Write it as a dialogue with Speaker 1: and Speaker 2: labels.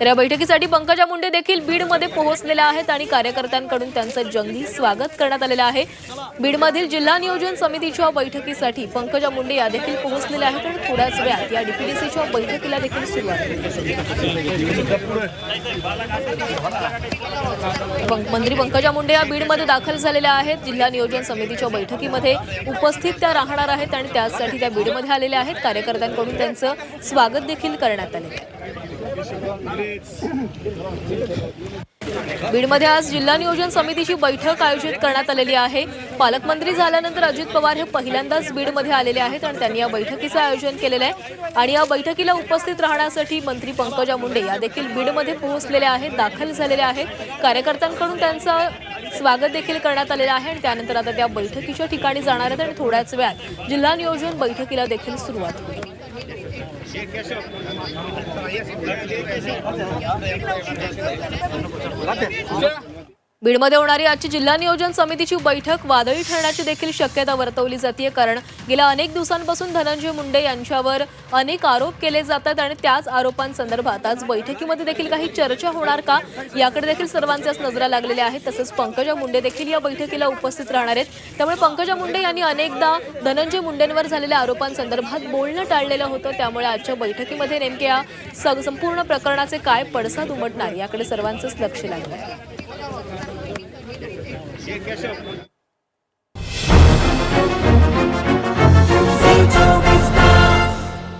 Speaker 1: तर या बैठकीसाठी पंकजा मुंडे देखील बीडमध्ये पोहोचलेल्या आहेत आणि कार्यकर्त्यांकडून त्यांचं जंगी स्वागत करण्यात आलेलं आहे. बीडमधील जिल्हा नियोजन समितीच्या बैठकीसाठी पंकजा मुंडे या देखील पोहोचलेल्या आहेत आणि थोड्याच वेळात या डीपीडीसीच्या बैठकीला देखील सुरुवात मंत्री पंकजा मुंडे या बीडमध्ये दाखल झालेल्या आहेत. जिल्हा नियोजन समितीच्या बैठकीमध्ये उपस्थित त्या राहणार आहेत आणि त्यासाठी त्या बीडमध्ये आलेल्या आहेत. कार्यकर्त्यांकडून त्यांचं स्वागत देखील करण्यात आलेलं आहे. बीडमध्ये आज जिल्हा नियोजन समितीची बैठक आयोजित करण्यात आलेली आहे. पालकमंत्री झाल्यानंतर अजित पवार हे पहिल्यांदाच बीडमध्ये आलेले आहेत आणि त्यांनी या बैठकीचं आयोजन केलेलं आहे. आणि या बैठकीला उपस्थित राहण्यासाठी मंत्री पंकजा मुंडे या देखील बीडमध्ये पोहोचलेल्या आहेत दाखल झालेल्या आहेत. कार्यकर्त्यांकडून त्यांचं स्वागत देखील करण्यात आलेलं आहे आणि त्यानंतर आता त्या बैठकीच्या ठिकाणी जाणार आहेत आणि थोड्याच वेळात जिल्हा नियोजन बैठकीला देखील सुरुवात होईल. Gracias. बीडमध्ये होणारी आजची जिल्हा नियोजन समितीची बैठक वादळी ठरण्याची देखील शक्यता वर्तवली जाते कारण गेल्या अनेक दिवसांपासून धनंजय मुंडे यांच्यावर अनेक आरोप केले जातात आणि त्याच आरोपांसंदर्भात आज बैठकीमध्ये देखील काही चर्चा होणार का याकडे देखील सर्वांच्याच नजरा लागलेल्या आहेत. तसंच पंकजा मुंडे देखील या बैठकीला उपस्थित राहणार आहेत. त्यामुळे पंकजा मुंडे यांनी अनेकदा धनंजय मुंडेंवर झालेल्या आरोपांसंदर्भात बोलणं टाळलेलं होतं. त्यामुळे आजच्या बैठकीमध्ये नेमके या स- संपूर्ण प्रकरणाचे काय पडसाद उमटणार याकडे सर्वांचंच लक्ष लागलं. आहे